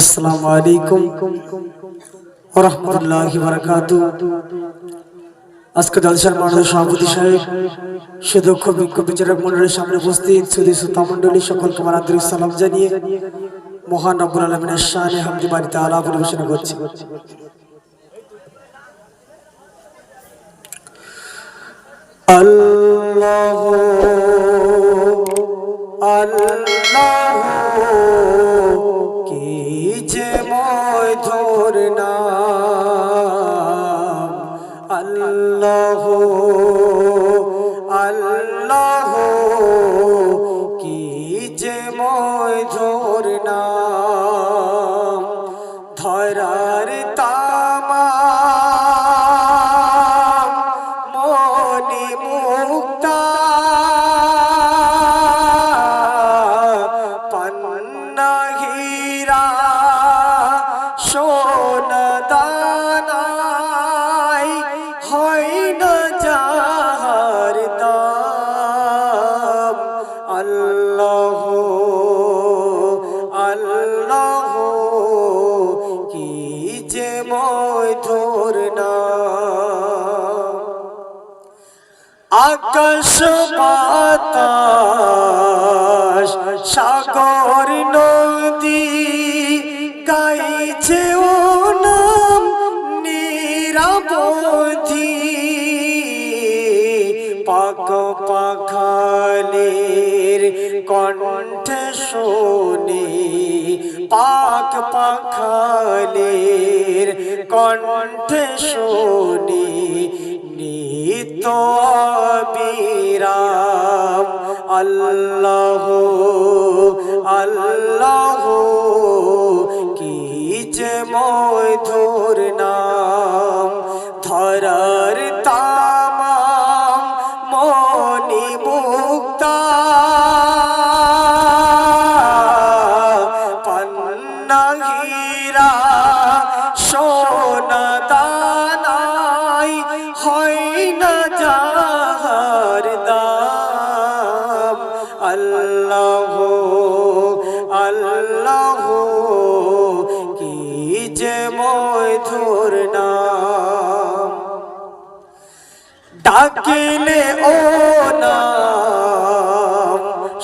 আসসালামু আলাইকুম ওয়া রাহমাতুল্লাহি ওয়া বারাকাতুহু আজকে জলসার মাননীয় সভাপতি সাহেব সুদক্ষ বিক্ষোভ বিচারক মন্ডলীর সামনে উপস্থিত সুদী সুতা মন্ডলী সকলকে আমার আন্তরিক সালাম জানিয়ে মহান রব্বুল আলমিনের শানে হামদি বাড়িতে আলা পরিবেশন করছি। আল্লাহ আল্লাহ যে নাম। আল্লাহ আল্লাহ কি যে মধুর নাম। ধরার তামা সোন দানাই হয় না যাহার দাম। আল্লাহ আল্লাহ, কি যে মধুর নাম। আকাশ, বাতাস, সাগর কণ্ঠে শোনে, পাক পাখালের কণ্ঠে শোনে, নিত বিরাম আল্লাহ আল্লাহ, কি যে মধুর নাম ধরার আল্লাহ, কি যে মধুর নাম। ডাকিলে ও নাম,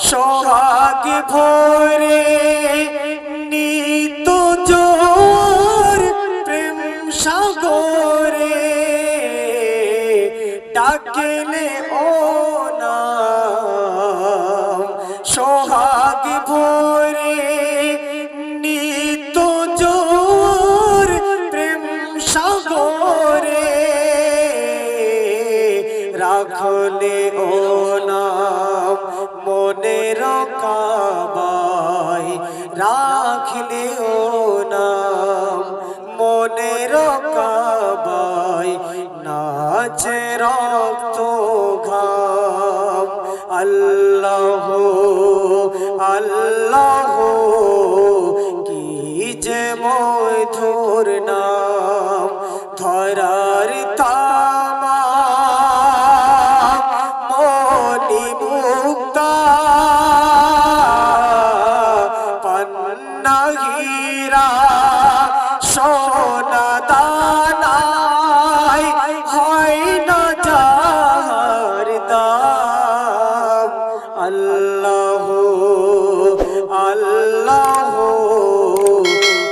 সোহাগ ভরে নিত জোর প্রেম সাগরে। ডাকিলে ও নাম রাখলে ও নাম মনের কাবাই রাখলে ও নাম মনের কাবাই নাচে রক্ত ঘাম। আল্লাহ আল্লাহ পন্নহীরা সোনা দানাই হয় না যার দাম। আল্লাহ আল্লাহ,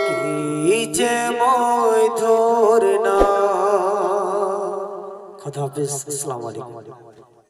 কি যে মধুর না কথা হাফিজ, আসসালামু আলাইকুম।